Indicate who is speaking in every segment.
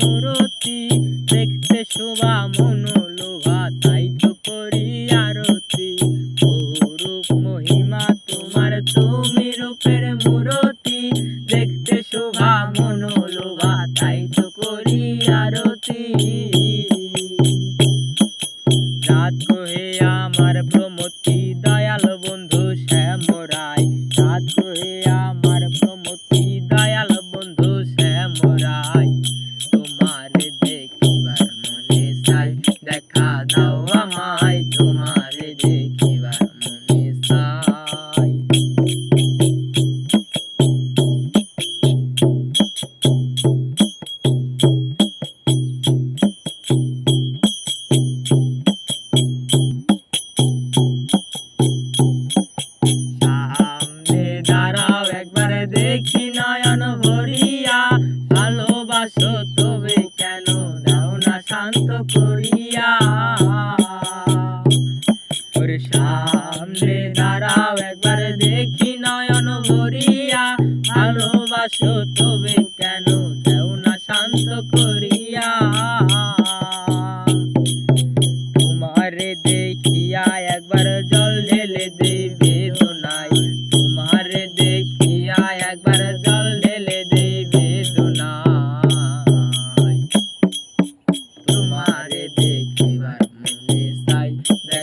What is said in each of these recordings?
Speaker 1: মূরতি দেখতে শোভা মনোলোভা তাই শান্ত করিয়া। ওর সামনে দাঁড়াও, একবার দেখি নয়ন ভরিয়া। ভালোবাসো তবে কেন? দেও না শান্ত করি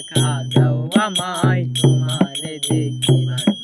Speaker 1: দেখা দাও আমায় তোমার দেখিবার।